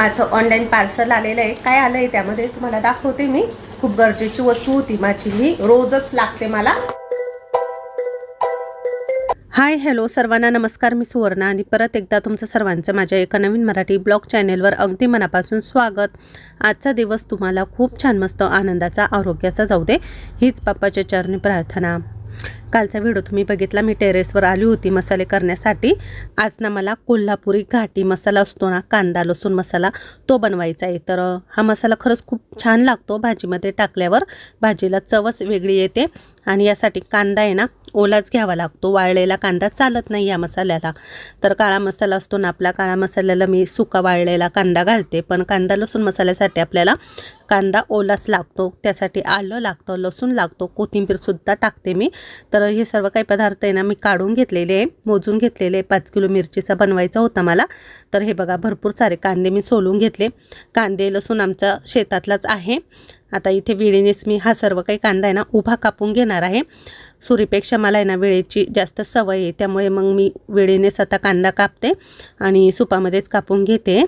माझं online parcel आलेलं आहे. काय आलं आहे त्यामध्ये तुम्हाला दाखवते मी. खूप गरजेची वस्तू होती माझी ही. रोजच लागते मला. हाय हॅलो सर्वांना. नमस्कार मी सुवर्णा आणि परत एकदा तुमचं सर्वांचं माझ्या एका नवीन मराठी ब्लॉग चॅनेलवर अगदी मनापासून स्वागत. आजचा दिवस तुम्हाला खूप छान मस्त आनंदाचा आरोग्याचा जाऊ दे. हीच बाप्पाच्या चरणी प्रार्थना. कालचा व्हिडिओ तुम्ही बघितला. मी टेरेसवर आली होती मसाले करण्यासाठी. आज ना मला कोल्हापुरी घाटी मसाला असतो ना कांदा लसूण मसाला तो बनवायचा आहे. तर हा मसाला खरंच खूप छान लागतो भाजीमध्ये टाकल्यावर. भाजीला चवच वेगळी येते. आणि यासाठी कांदा आहे ना ओलाच घ्यावा लागतो. वाळलेला कांदा चालत नाही या मसाल्याला. तर काळा मसाला असतो ना आपला काळा मसाल्याला मी सुका वाळलेला कांदा घालते. पण कांदा लसूण मसाल्यासाठी आपल्याला कांदा ओलाच लागतो. त्यासाठी आलं लागतं लसूण लागतो कोथिंबीरसुद्धा टाकते मी. तर हे सर्व काही पदार्थ आहे ना मी काढून घेतलेले आहे मोजून घेतलेले आहे. पाच किलो मिरचीचा बनवायचा होता मला. तर हे बघा भरपूर सारे कांदे मी सोलून घेतले. कांदे लसूण आमचा शेतातलाच आहे. आता इथे वेळेनेच मी हा सर्व काही कांदा आहे ना उभा कापून घेणार आहे. सुरीपेक्षा मला आहे ना वेळेची जास्त सवय आहे. त्यामुळे मग मी वेळेनेच आता कांदा कापते आणि सुपामध्येच कापून घेते.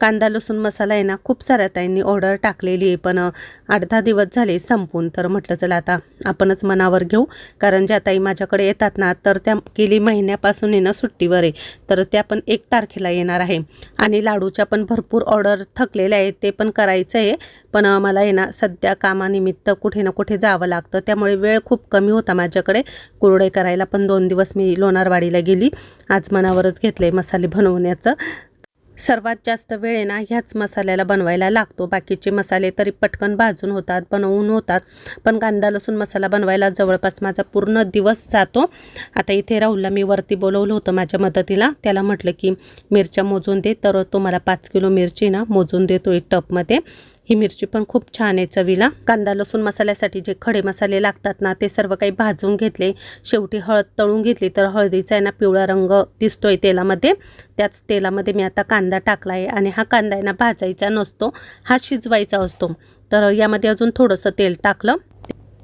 कांदा लसूण मसाला आहे ना खूप साऱ्या ताईंनी ऑर्डर टाकलेली आहे. पण आठ दहा दिवस झाले संपून. तर म्हटलं चला आता आपणच मनावर घेऊ. कारण ज्या ताई माझ्याकडे येतात ना तर त्या गेली महिन्यापासून आहे ना सुट्टीवर आहे. तर त्या पण एक तारखेला येणार आहे. आणि लाडूच्या पण भरपूर ऑर्डर थकलेल्या आहेत. ते पण करायचं आहे पण मला आहे ना सध्या कामानिमित्त कुठे ना कुठे जावं लागतं. त्यामुळे वेळ खूप कमी होता माझ्याकडे. कुरडे करायला पण दोन दिवस मी लोणारवाडीला गेली. आज मनावरच घेतले मसाले बनवण्याचं. सर्वात जास्त वेळ आहे ना ह्याच मसाल्याला बनवायला लागतो. बाकीचे मसाले तरी पटकन भाजून होतात बनवून होतात. पण कांदा लसूण मसाला बनवायला जवळपास माझा पूर्ण दिवस जातो. आता इथे राहुलला मी वरती बोलवलं होतं माझ्या मदतीला. त्याला म्हटलं की मिरच्या मोजून दे. तर तो मला पाच किलो मिरची ना मोजून देतो एक टपमध्ये. ही मिरची पण खूप छान आहे चवीला. कांदा लसूण मसाल्यासाठी जे खडे मसाले लागतात ना ते सर्व काही भाजून घेतले. शेवटी हळद तळून घेतली तर हळदीचा आहे ना पिवळा रंग दिसतोय तेलामध्ये. त्याच तेलामध्ये मी आता कांदा टाकला आहे आणि हा कांदा आहे ना भाजायचा नसतो हा शिजवायचा असतो. तर यामध्ये अजून थोडंसं तेल टाकलं.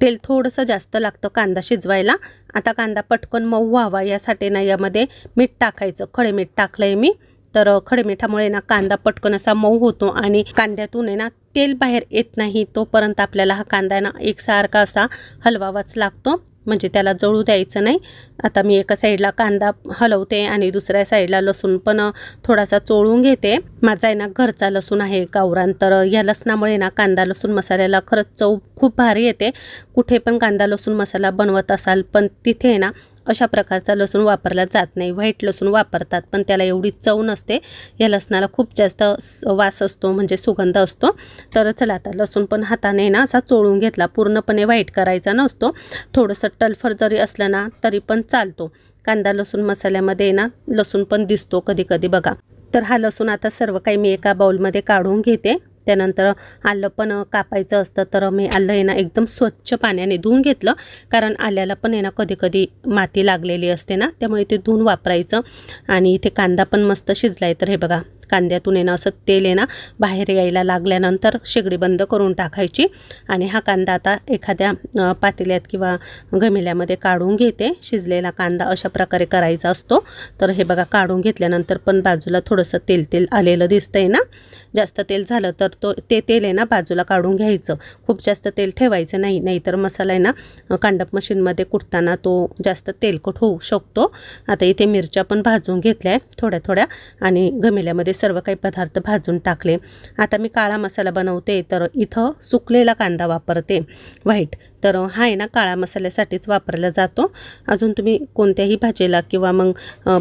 तेल थोडंसं जास्त लागतं कांदा शिजवायला. आता कांदा पटकन मऊ व्हावा यासाठी ना यामध्ये मीठ टाकायचं. खडे मीठ टाकलं आहे मी. तर खडमिठामुळे ना कांदा पटकन असा मऊ होतो आणि कांद्यातून आहे ना तेल बाहेर येत नाही तोपर्यंत आपल्याला हा कांदा ना एकसारखा असा हलवावाच लागतो. म्हणजे त्याला जळू द्यायचं नाही. आता मी एका साईडला कांदा हलवते आणि दुसऱ्या साईडला लसूण पण थोडासा चोळून घेते. माझा आहे ना घरचा लसूण आहे गावरान. तर या लसणामुळे ना कांदा लसूण मसाल्याला खरंच चव खूप भारी येते. कुठे पण कांदा लसूण मसाला बनवत असाल पण तिथे आहे ना अशा प्रकारचा लसूण वापरला जात नाही. व्हाईट लसूण वापरतात पण त्याला एवढी चव नसते. या लसणाला खूप जास्त वास असतो म्हणजे सुगंध असतो. तर चला आता लसूण पण हाताने ना असा चोळून घेतला. पूर्णपणे व्हाईट करायचा नसतो. थोडंसं टलफर जरी असलं ना तरी पण चालतो. कांदा लसूण मसाल्यामध्ये ना लसूण पण दिसतो कधी कधी बघा. तर हा लसूण आता सर्व काही मी एका बाउलमध्ये काढून घेते. त्यानंतर आलं पण कापायचं असतं तर मी आलं आहे ना एकदम स्वच्छ पाण्याने धुवून घेतलं. कारण आल्याला पण आहे ना कधीकधी माती लागलेली असते ना त्यामुळे ते धुवून वापरायचं. आणि इथे कांदा पण मस्त शिजला तर हे बघा कांद्यातून आहे ना असं तेल आहे ना बाहेर यायला लागल्यानंतर शेगडी बंद करून टाकायची. आणि हा कांदा आता एखाद्या पातेल्यात किंवा घमेल्यामध्ये काढून घेते. शिजलेला कांदा अशा प्रकारे करायचा असतो. तर हे बघा काढून घेतल्यानंतर पण बाजूला थोडंसं तेल तेल आलेलं दिसतंय ना. जास्त तेल झालं तर तो ते तेल आहे ना बाजूला काढून घ्यायचं. खूप जास्त तेल ठेवायचं नाही नाहीतर मसाला आहे ना कांडप मशीनमध्ये कुटताना तो जास्त तेलकट होऊ शकतो. आता इथे मिरच्या पण भाजून घेतल्या आहेत थोड्या थोड्या आणि घमेल्यामध्ये सर्व काही पदार्थ भाजून टाकले. आता मी काळा मसाला बनवते तर इथं सुकलेला कांदा वापरते व्हाईट. तर हा आहे ना काळा मसाल्यासाठीच वापरला जातो. अजून तुम्ही कोणत्याही भाजीला किंवा मग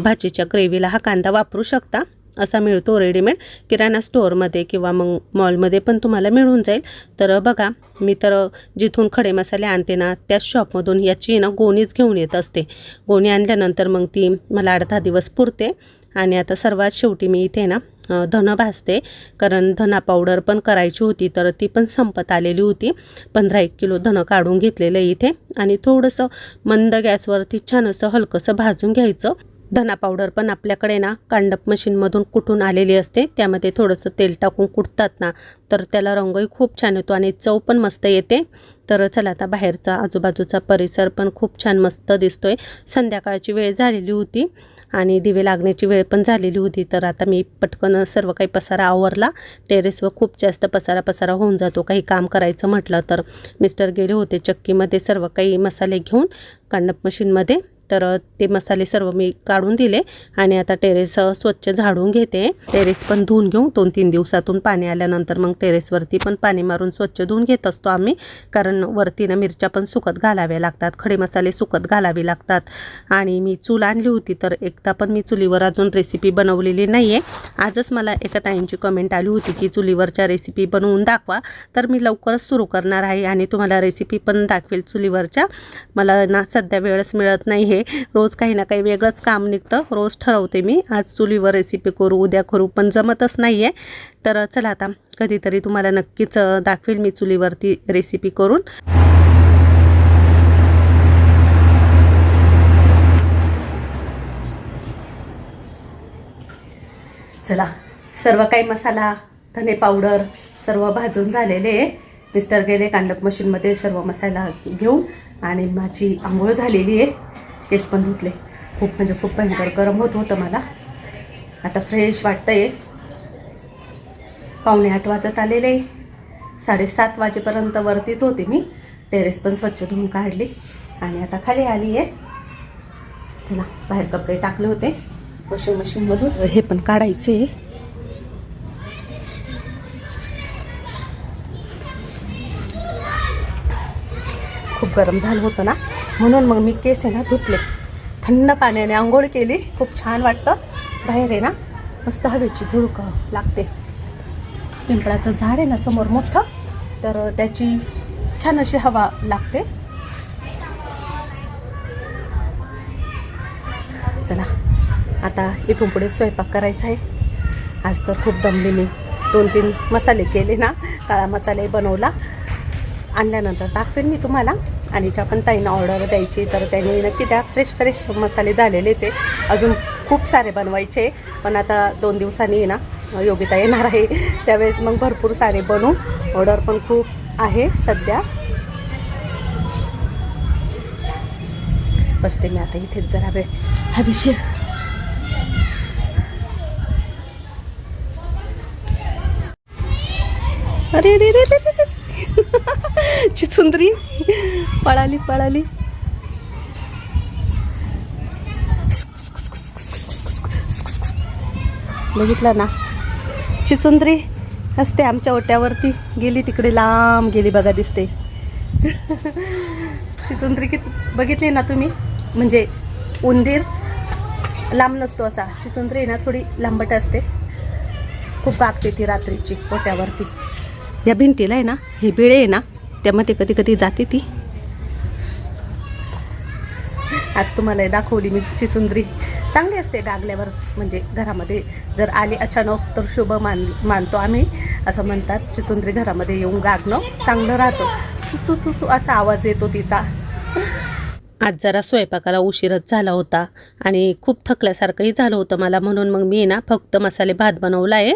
भाजीच्या ग्रेव्हीला हा कांदा वापरू शकता. असा मिळतो रेडीमेड किराणा स्टोअरमध्ये किंवा मग मॉलमध्ये पण तुम्हाला मिळून जाईल. तर बघा मी तर जिथून खडे मसाले आणते ना त्याच शॉपमधून याची ना गोणीच घेऊन येत असते. गोणी आणल्यानंतर मग ती मला अर्धा दिवस पुरते. आणि आता सर्वात शेवटी मी इथे ना धन धनं भाजते. कारण धना पावडर पण करायची होती तर ती पण संपत आलेली होती. पंधरा एक किलो धनं काढून घेतलेलं आहे इथे. आणि थोडंसं मंद गॅसवरती छान असं हलकंसं भाजून घ्यायचं. धना पावडर पण आपल्याकडे ना कांडप मशीनमधून कुठून आलेली असते त्यामध्ये थोडंसं तेल टाकून कुटतात ना तर त्याला रंगही खूप छान येतो आणि चव पण मस्त येते. तर चला आता बाहेरचा आजूबाजूचा परिसर पण खूप छान मस्त दिसतोय. संध्याकाळची वेळ झालेली होती आणि दिवे लागण्याची वेळ पण झालेली होती तर आता मी पटकन सर्व काही पसारा आवरला. टेरेसवर खूप जास्त पसारा पसारा होऊन जातो काही काम करायचं म्हटलं तर. मिस्टर गेले होते चक्कीमध्ये सर्व काही मसाले घेऊन कांडप मशीनमध्ये तर ते मसाले सर्व मी काढून दिले आणि आता टेरेस स्वच्छ झाडून घेते. टेरेस पण धुवून घेऊ. दोन तीन दिवसातून पाणी आल्यानंतर मग टेरेसवरती पण पाणी मारून स्वच्छ धुवून घेत असतो आम्ही. कारण वरती ना मिरच्या पण सुकत घालाव्या लागतात. खडे मसाले सुकत घालावे लागतात. आणि मी चूल आणली होती तर एकदा पण मी चुलीवर अजून रेसिपी बनवलेली नाही आहे आजच मला एका ताईंची कमेंट आली होती की चुलीवरच्या रेसिपी बनवून दाखवा. तर मी लवकरच सुरू करणार आहे आणि तुम्हाला रेसिपी पण दाखवेल चुलीवरच्या. मला ना सध्या वेळच मिळत नाही हे रोज काही ना काही वेगळंच काम निघतं. रोज ठरवते मी. आज चुलीवर रेसिपी करू उद्या करू पण जमतच नाही आहे तर चला आता कधीतरी तुम्हाला नक्कीच दाखवेल मी चुलीवरती रेसिपी करून. चला सर्व काही मसाला धने पावडर सर्व भाजून झालेले आहे. मिस्टर गेले कांडप मशीनमध्ये सर्व मसाला घेऊन आणि माझी आंघोळ झालेली आहे. केस पण धुतले. खूप म्हणजे खूप भयंकर गरम होत होतं मला. आता फ्रेश वाटतंय. पावणे आठ वाजत आलेले. साडेसात वाजेपर्यंत वरतीच होते मी. टेरेस पण स्वच्छ धुवून काढली. आणि आता खाली आली आहे चला बाहेर कपडे टाकले होते. वॉशिंग मशीनमधून हे पण काढायचे आहे खूप गरम झालं होतं ना. म्हणून मग मी केस आहे ना धुतले. थंड पाण्याने आंघोळ केली. खूप छान वाटतं. बाहेर आहे ना मस्त हवेची झुळूक लागते. पिंपळाचं झाड आहे ना समोर मोठं तर त्याची छान अशी हवा लागते. चला आता इथून पुढे स्वयंपाक करायचा आहे. आज तर खूप दमली मी. दोन तीन मसाले केले ना काळा मसाले बनवला. आणल्यानंतर दाखवेन मी तुम्हाला. आणि ज्या पण ताईंना ऑर्डर द्यायची तर त्यांनी नक्की द्या फ्रेश फ्रेश मसाले झालेलेच आहे. अजून खूप सारे बनवायचे पण आता दोन दिवसांनी ना योगिता येणार आहे. त्यावेळेस मग भरपूर सारे बनू. ऑर्डर पण खूप आहे सध्या. बसते मी आता इथेच जरा वेळ. हवीशीर अरे रे रे रे रे रे चिचुंदरी पळाली पळाली. बघितलं ना? चिचुंद्री असते आमच्या ओट्यावरती. गेली तिकडे लांब गेली बघा दिसते. चिचुंद्री किती बघितली ना तुम्ही? म्हणजे उंदीर लांब नसतो असा. चिचुंद्री आहे ना थोडी लांबट असते. खूप गागते ती रात्रीची ओट्यावरती. या भिंतीला आहे ना हे बिळे आहे ना त्यामध्ये कधी कधी जाते ती. आज तुम्हाला दाखवली मी चिचुंदरी चांगली असते डागल्यावर. म्हणजे घरामध्ये जर आली अचानक तर शुभ मान मानतो आम्ही. असं म्हणतात चिचुंदरी घरामध्ये येऊन गागणं चांगलं राहतं. चुचू चुचू असा आवाज येतो तिचा. आज जरा स्वयंपाकाला उशीरच झाला होता आणि खूप थकल्यासारखंही झालं होतं मला. म्हणून मग मी ना फक्त मसाले भात बनवला आहे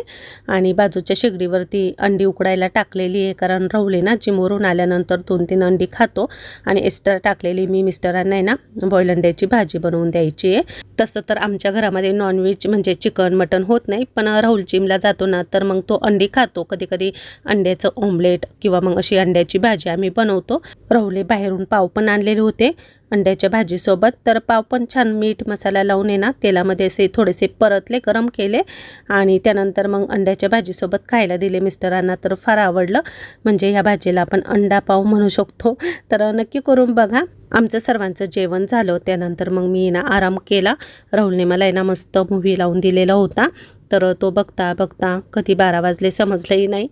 आणि बाजूच्या शेगडीवरती अंडी उकडायला टाकलेली आहे. कारण रवले ना जिमवरून आल्यानंतर दोन तीन अंडी खातो आणि एस्टर टाकलेली मी मिस्टरांना आहे ना बॉईल अंड्याची भाजी बनवून द्यायची आहे. तसं तर आमच्या घरामध्ये नॉनव्हेज म्हणजे चिकन मटन होत नाही. पण राहुल जिमला जातो ना तर मग तो अंडी खातो. कधी कधी अंड्याचं ऑमलेट किंवा मग अशी अंड्याची भाजी आम्ही बनवतो. राहुले बाहेरून पाव पण आणलेले होते. अंड्याच्या भाजीसोबत. तर पाव पण छान मीठ मसाला लावून आहे ना तेलामध्ये असे थोडेसे परतले गरम केले आणि त्यानंतर मग अंड्याच्या भाजीसोबत खायला दिले मिस्टरांना. तर फार आवडलं. म्हणजे ह्या भाजीला आपण अंडा पाव म्हणू शकतो. तर नक्की करून बघा. आमचं सर्वांचं जेवण झालं. त्यानंतर मग मी ना आराम केला. राहुलने मला आहे ना मस्त मूव्ही लावून दिलेला होता. तर तो बघता बघता कधी बारा वाजले समजलंही नाही.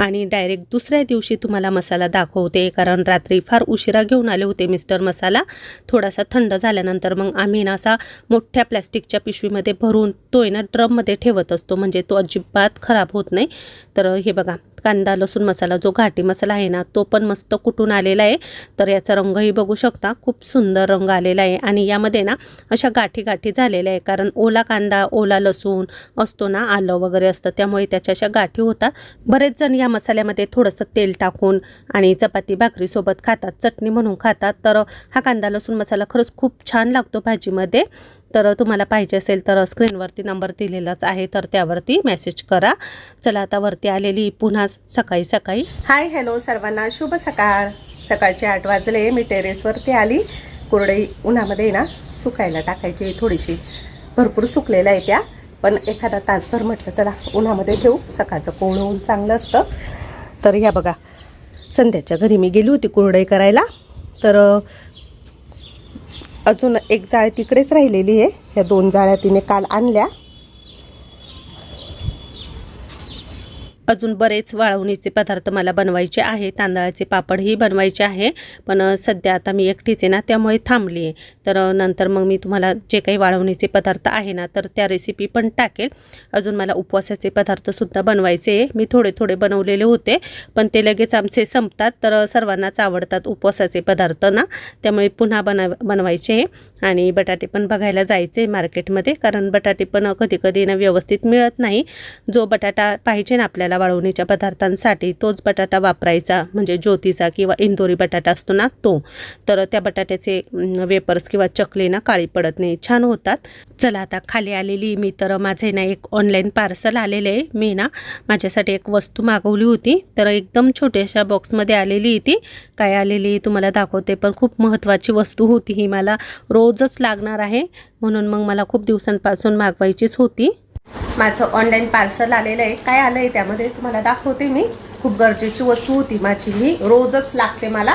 आणि डायरेक्ट दुसऱ्या दिवशी तुम्हाला मसाला दाखवते कारण रात्री फार उशिरा घेऊन आले होते मिस्टर मसाला. थोडासा थंड झाल्यानंतर मग आम्ही ना असा मोठ्या प्लॅस्टिकच्या पिशवीमध्ये भरून तो आहे ना ड्रममध्ये ठेवत असतो. म्हणजे तो अजिबात खराब होत नाही. तर हे बघा कांदा लसूण मसाला जो घाटी मसाला आहे ना तो पण मस्त कुटून आलेला आहे. तर याचा रंगही बघू शकता. खूप सुंदर रंग आलेला आहे. आणि यामध्ये ना अशा गाठी गाठी झालेल्या आहे. कारण ओला कांदा ओला लसूण असतो ना आलं वगैरे असतं. त्यामुळे त्याच्या अशा गाठी होतात. बरेच जण या मसाल्यामध्ये थोडंसं तेल टाकून आणि चपाती भाकरीसोबत खातात. चटणी म्हणून खातात. तर हा कांदा लसूण मसाला खरंच खूप छान लागतो भाजीमध्ये. तर तुम्हाला पाहिजे असेल तर स्क्रीनवरती नंबर दिलेलाच आहे तर त्यावरती मेसेज करा. चला आता वरती आलेली पुन्हा सकाळी सकाळी. हाय हॅलो सर्वांना शुभ सकाळ. सकाळचे आठ वाजले मी टेरेसवरती आली. कुरडई उन्हामध्ये ना सुकायला टाकायची थोडीशी. भरपूर सुकलेल्या आहे त्या पण एखादा तासभर म्हटलं चला उन्हामध्ये ठेवू. सकाळचं कोवळं ऊन चांगलं असतं. तर या बघा संध्याच्या घरी मी गेली होती कुरडई करायला. तर अजून एक जाळ तिकडेच राहिलेली आहे. ह्या दोन जाळ्या तिने काल आणल्या. अजून बरेच वाळवणीचे पदार्थ मला बनवायचे आहे. तांदळाचे पापडही बनवायचे आहे. पण सध्या आता मी एकटीच आहे ना त्यामुळे थांबली आहे. तर नंतर मग मी तुम्हाला जे काही वाळवणीचे पदार्थ आहे ना तर त्या रेसिपी पण टाकेल. अजून मला उपवासाचे पदार्थसुद्धा बनवायचे आहे. मी थोडे थोडे बनवलेले होते पण ते लगेच आमचे संपतात. तर सर्वांनाच आवडतात उपवासाचे पदार्थ ना त्यामुळे पुन्हा बनाव बनवायचे आहे. आणि बटाटे पण बघायला जायचे मार्केटमध्ये कारण बटाटे पण कधी कधी ना व्यवस्थित मिळत नाही. जो बटाटा पाहिजे ना आपल्याला वाळवणीच्या पदार्थांसाठी तोच बटाटा वापरायचा म्हणजे ज्योतीचा किंवा इंदोरी बटाटा असतो ना तो. तर त्या बटाट्याचे वेपर्स किंवा चकले ना काळी पडत नाही छान होतात. चला आता खाली आलेली मी तर माझे ना एक ऑनलाईन पार्सल आलेलं आहे. मी ना माझ्यासाठी एक वस्तू मागवली होती. तर एकदम छोट्याशा बॉक्समध्ये आलेली ती. काय आलेली तुम्हाला दाखवते पण खूप महत्त्वाची वस्तू होती. ही मला रोजच लागणार आहे. म्हणून मग मला खूप दिवसांपासून मागवायचीच होती. माझं ऑनलाईन पार्सल आलेलं आहे. काय आलं आहे त्यामध्ये तुम्हाला दाखवते मी. खूप गरजेची वस्तू होती माझी ही. रोजच लागते मला.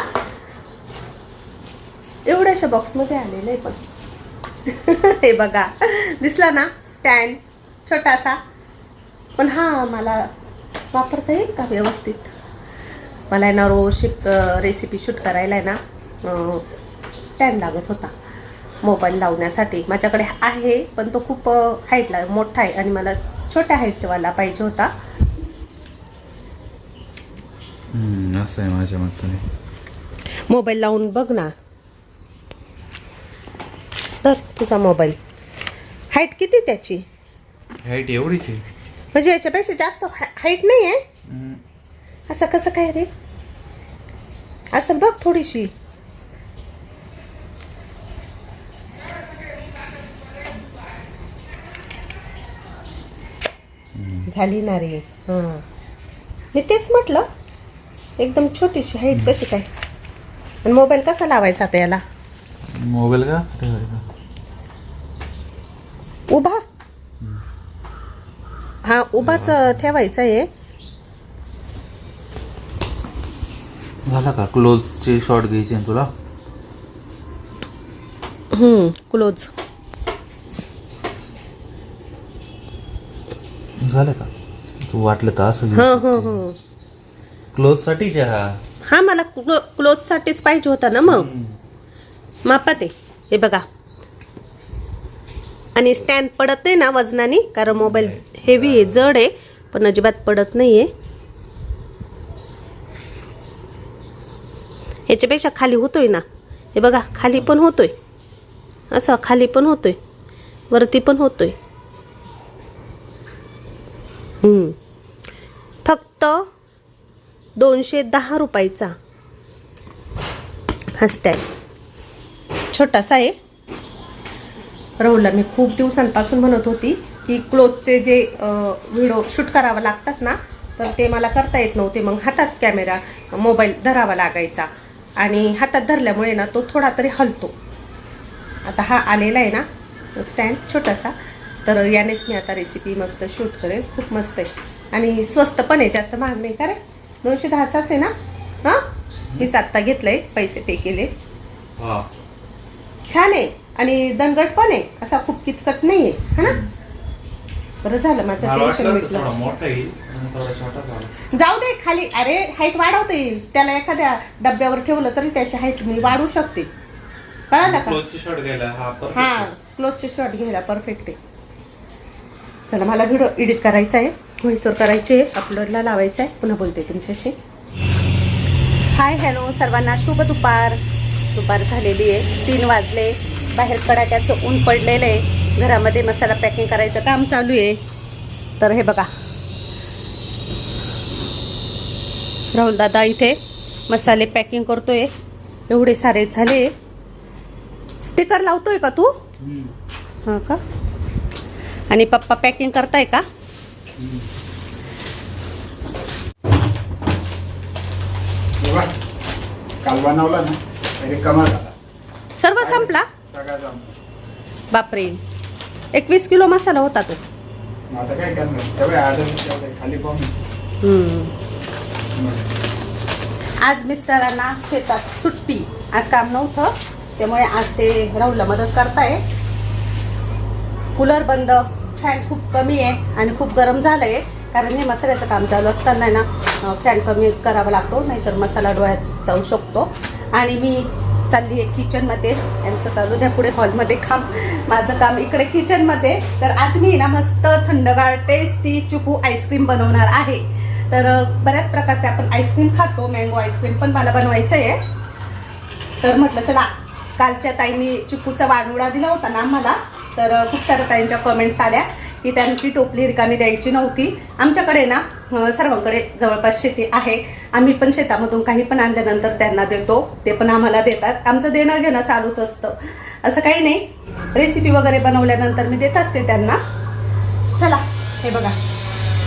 एवढ्याशा बॉक्समध्ये आलेलं आहे पण. हे बघा. दिसला ना? स्टँड छोटासा. पण हा मला वापरता येईल का व्यवस्थित? मला आहे ना रोज शिक रेसिपी शूट करायला आहे ना स्टँड लागत होता. मोबाईल लावण्यासाठी माझ्याकडे आहे पण तो खूप हाईटला मोठा आहे आणि मला छोट्या हाईटवाला पाहिजे होता. हम्म, असं आहे माझ्या मताने. मोबाईल लावून बघ ना. तर तुझा मोबाईल. हाईट किती त्याची? हाईट एवढीच आहे. म्हणजे याच्यापेक्षा जास्त हाईट नाही आहे असं कसं काय रे? असं बघ थोडीशी. झाली ना रे. हां. मी तेच म्हटलं एकदम छोटीशी हाईट कशी काय? आणि मोबाईल कसा लावायचा आता याला? मोबाईल का. उभा. हा उभाच ठेवायचा आहे. झाला का? क्लोजचे शॉट घ्यायचे तुला? क्लोज झालं का? तू वाटलं तर असं हां हां हां. क्लोज साठीच आहे हा. हा मला क्लो क्लोथसाठीच पाहिजे होता ना मग. मापात आहे. हे बघा. आणि स्टँड पडत नाही ना वजनाने कारण मोबाईल हेवी आहे जड आहे पण अजिबात पडत नाही आहे ह्याच्यापेक्षा खाली होतोय ना. हे बघा खाली पण होतोय. असं खाली पण होतोय. वरती पण होतोय. फक्त दोनशे दहा रुपयाचा. हा स्टँड छोटासा आहे. राहुलला मी खूप दिवसांपासून म्हणत होती की क्लोथचे जे व्हिडिओ शूट करावं लागतात ना तर ते मला करता येत नव्हते. मग हातात कॅमेरा मोबाईल धरावा लागायचा. आणि हातात धरल्यामुळे ना तो थोडा तरी हलतो. आता हा आलेला आहे ना स्टँड छोटासा. तर यानेच मी आता रेसिपी मस्त शूट करेल. खूप मस्त आहे. आणि स्वस्त पण आहे जास्त महाग नाही का रे? दोनशे दहाचाच आहे ना? हां? मीच आत्ता घेतलंय पैसे पे केले. हा. छान आहे. आणि दणगट पण आहे. असा खूप किचकट नाही आहे हा ना? बरं झालं माझं टेन्शन मिटलं जाऊ दे खाली. अरे हाईट वाढवता येईल. त्याला एखाद्या डब्यावर ठेवलं तरी त्याची हाईट मी वाढवू शकते. कळालं का? हा. क्लोथचे शॉट घ्यायला परफेक्ट आहे. चला मला व्हिडिओ एडिट करायचा आहे. व्हॉइसवर करायचे अपलोडला लावायचा आहे. पुन्हा बोलते तुमच्याशी. हाय हॅलो सर्वांना शुभ दुपार. दुपार झालेली आहे. तीन वाजले. बाहेर कडाक्याचं ऊन पडलेलं आहे. घरामध्ये मसाला पॅकिंग करायचं काम चालू आहे. तर हे बघा. राहुल दादा इथे मसाले पॅकिंग करतोय. एवढे सारे झाले. स्टिकर लावतोय का तू. हां का? आणि पप्पा पॅकिंग करताय का? काल बनवला ना सर्व संपला? बापरे एकवीस किलो मसाला होता तो. आज मिस्टरांना शेतात सुट्टी. आज काम नव्हतं त्यामुळे आज ते राहुलला मदत करताय. कूलर बंद. फॅन खूप कमी आहे आणि खूप गरम झालं आहे कारण हे मसाल्याचं काम चालू असताना ना फॅन कमी करावा लागतो नाहीतर मसाला डोळ्यात जाऊ शकतो. आणि मी चालली आहे किचनमध्ये यांचं चालू द्या पुढे हॉलमध्ये काम. माझं काम इकडे किचनमध्ये तर आज मी ना मस्त थंडगार टेस्टी चुकू आईस्क्रीम बनवणार आहे. तर बऱ्याच प्रकारचे आपण आईस्क्रीम खातो. मँगो आईस्क्रीम पण मला बनवायचं आहे तर म्हटलं चला कालच्या ताईने चिकूचा वाडवडा दिला होता ना आम्हाला. तर खूप साऱ्या ताईंच्या कमेंट्स आल्या की त्यांची टोपली रिकामी द्यायची नव्हती. आमच्याकडे ना सर्वांकडे जवळपास शेती आहे. आम्ही पण शेतामधून काही पण आणल्यानंतर त्यांना देतो. ते पण आम्हाला देतात. आमचं देणं घेणं चालूच असतं. असं काही नाही. रेसिपी वगैरे बनवल्यानंतर मी देत असते त्यांना. चला हे बघा.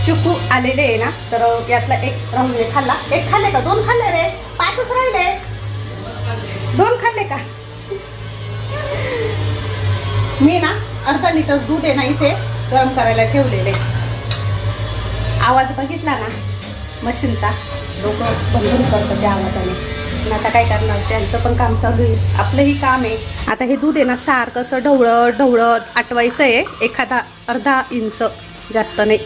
चिकू आलेले आहे ना तर यातला एक राहुलने खाल्ला. एक खाल्ले का? दोन खाल्ले रे. पाचच राहिले. दोन खाल्ले का? मी ना अर्धा लिटर दूध आहे ना इथे गरम करायला ठेवलेले. आवाज बघितला ना? मशीनचा. लोक बंधून करतं त्या आवाजाने. आता काय करणार? त्यांचं पण काम चालू आहे. आपलंही काम आहे. आता हे दूध आहे ना सारखं असं ढवळत ढवळत आटवायचं आहे एखादा अर्धा इंच जास्त नाही.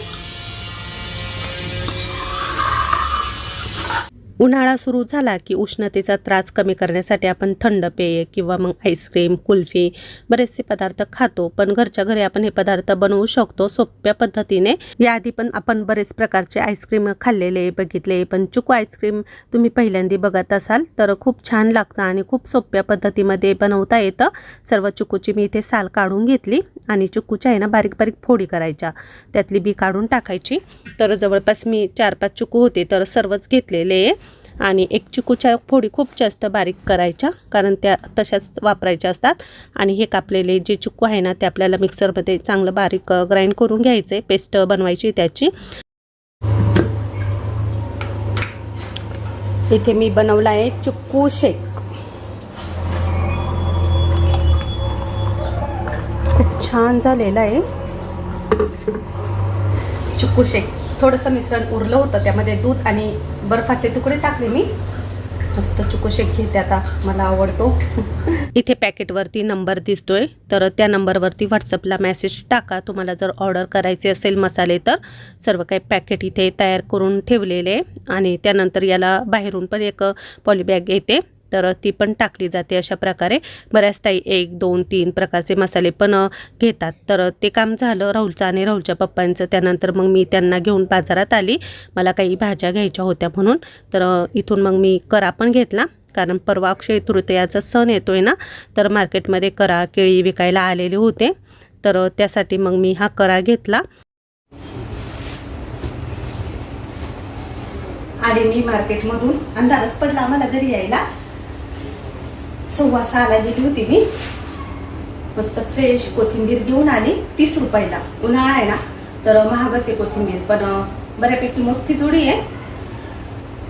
उन्हाळा सुरू झाला की उष्णतेचा त्रास कमी करण्यासाठी आपण थंड पेय किंवा मग आईस्क्रीम कुल्फी बरेचसे पदार्थ खातो. पण घरच्या घरी आपण हे पदार्थ बनवू शकतो सोप्या पद्धतीने. याआधी पण आपण बरेच प्रकारचे आईस्क्रीम खाल्लेले बघितले. पण चुकू आईस्क्रीम तुम्ही पहिल्यांदा बघत असाल तर खूप छान लागतं आणि खूप सोप्या पद्धतीमध्ये बनवता येतं. सर्व चुकूची मी इथे साल काढून घेतली आणि चुकूच्या आहे ना बारीक बारीक फोडी करायच्या. त्यातली बी काढून टाकायची. तर जवळपास मी चार पाच चुकू होते तर सर्वच घेतलेले. आहे आणि एक चिकूच्या फोडी खूप जास्त बारीक करायच्या कारण त्या तशाच वापरायच्या असतात. आणि हे कापलेले जे चिकू आहे ना ते आपल्याला मिक्सरमध्ये चांगलं बारीक ग्राइंड करून घ्यायचे पेस्ट बनवायची त्याची. इथे मी बनवला आहे चिक्कू शेक. खूप छान झालेला आहे. चिक्कू शेक. थोडंसं मिश्रण उरलं होतं त्यामध्ये दूध आणि बर्फाचे तुकडे टाकले मी. मस्त चुकोशेक घेते आता मला आवडतो. इथे पॅकेटवरती नंबर दिसतोय तर त्या नंबरवरती व्हॉट्सअपला मेसेज टाका. तुम्हाला जर ऑर्डर करायचे असेल मसाले तर सर्व काही पॅकेट इथे तयार करून ठेवलेले आणि त्यानंतर याला बाहेरून पण एक पॉलीबॅग येते. तर ती पण टाकली जाते अशा प्रकारे. बऱ्याच ताई एक दोन तीन प्रकारचे मसाले पण घेतात. तर ते काम झालं राहुलचं आणि राहुलच्या पप्पांचं. त्यानंतर मग मी त्यांना घेऊन बाजारात आली. मला काही भाज्या घ्यायच्या होत्या म्हणून. तर इथून मग मी करा पण घेतला. कारण परवा अक्षय तृतीयाचा सण येतोय ना तर मार्केटमध्ये करा केळी विकायला आलेले होते. तर त्यासाठी मग मी हा करा घेतला. आणि मी मार्केटमधून. अंधारच पडला मला घरी यायला. सव्वा सहाला गेली होती मी. मस्त फ्रेश कोथिंबीर घेऊन आली. तीस रुपयाला. उन्हाळा आहे ना तर महागच आहे कोथिंबीर पण बऱ्यापैकी मोठी जोडी आहे.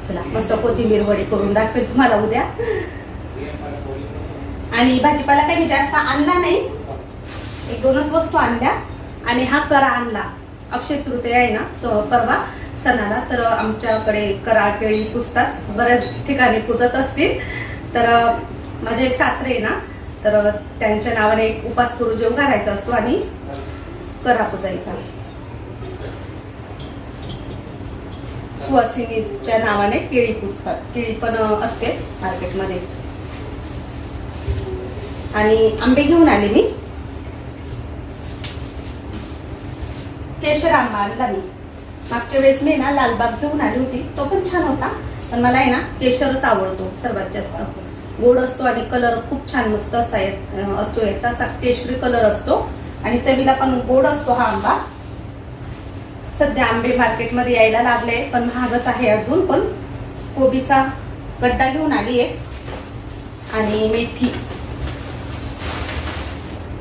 चला मस्त कोथिंबीर वडी करून दाखवेल तुम्हाला उद्या. आणि भाजीपाला काही मी जास्त आणला नाही. एक दोनच वस्तू आणल्या. आणि हा करा आणला. अक्षय तृतीय आहे ना सो परवा सणाला तर आमच्याकडे करा केळी पुजतात बऱ्याच ठिकाणी पुजत असतील. तर माझे सासरे आहे ना तर त्यांच्या नावाने एक उपास करू जेव घालायचा असतो आणि करा पुजायचा सुवासिनीच्या नावाने केळी पुजतात. केळी पण असते मार्केटमध्ये. आणि आंबे घेऊन आले मी. केशर आंबा आणला मी मागच्या वेळेस मी ना लालबाग घेऊन आली होती. तो पण छान होता. पण मला आहे ना केशरच आवडतो सर्वात जास्त. गोड असतो आणि कलर खूप छान मस्त असता येत- असतो याचा. असा केशरी कलर असतो. आणि चवीला पण गोड असतो हा आंबा. सध्या आंबे मार्केटमध्ये यायला लागले पण महागच आहे अजून पण कोबीचा गड्डा घेऊन आली आहे आणि मेथी.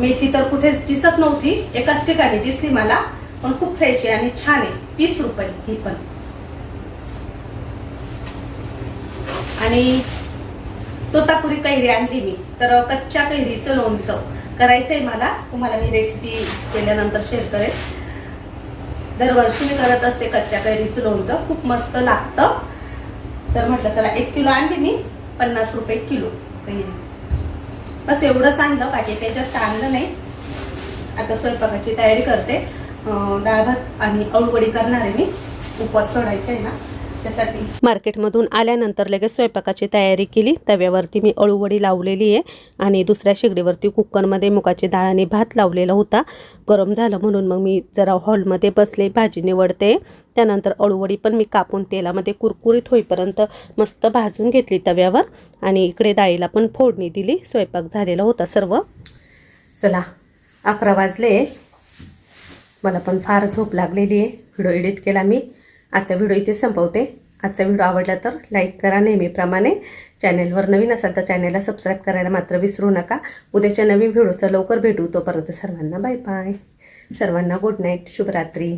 मेथी तर कुठेच दिसत नव्हती एकाच ठिकाणी दिसली मला पण खूप फ्रेश आहे आणि छान आहे. तीस रुपये ही पण. आणि तोतापुरी कैरी आणली मी. तर कच्च्या कैरीचं लोणचं करायचंय मला. तुम्हाला मी रेसिपी केल्यानंतर शेअर करेल. दरवर्षी मी करत असते कच्च्या कैरीचं लोणचं. खूप मस्त लागतं. तर म्हटलं चला एक किलो आणली मी. पन्नास रुपये किलो कैरी. बस एवढंच आणलं. पाहिजे त्याच्यात आणलं नाही. आता स्वयंपाकाची तयारी करते. डाळ भात आणि अळूवडी करणार आहे मी. उपवास सोडायचा आहे ना. त्यासाठी. मार्केटमधून आल्यानंतर लगेच स्वयंपाकाची तयारी केली. तव्यावरती मी अळूवडी लावलेली आहे आणि दुसऱ्या शेगडीवरती कुकरमध्ये मुगाची डाळ आणि भात लावलेला होता. गरम झालं म्हणून मग मी जरा हॉलमध्ये बसले भाजी निवडते. त्यानंतर अळूवडी पण मी कापून तेलामध्ये कुरकुरीत होईपर्यंत मस्त भाजून घेतली तव्यावर आणि इकडे डाळीला पण फोडणी दिली. स्वयंपाक झालेला होता सर्व. चला अकरा वाजले. मला पण फार झोप लागलेली आहे. व्हिडिओ एडिट केला मी. आजचा व्हिडिओ इथे संपवते. आजचा व्हिडिओ आवडला तर लाईक करा नेहमीप्रमाणे. चॅनेलवर नवीन असाल तर चॅनेलला सबस्क्राईब करायला मात्र विसरू नका. उद्याच्या नवीन व्हिडिओचं लवकर भेटू. तोपर्यंत सर्वांना बाय बाय सर्वांना गुड नाईट शुभरात्री.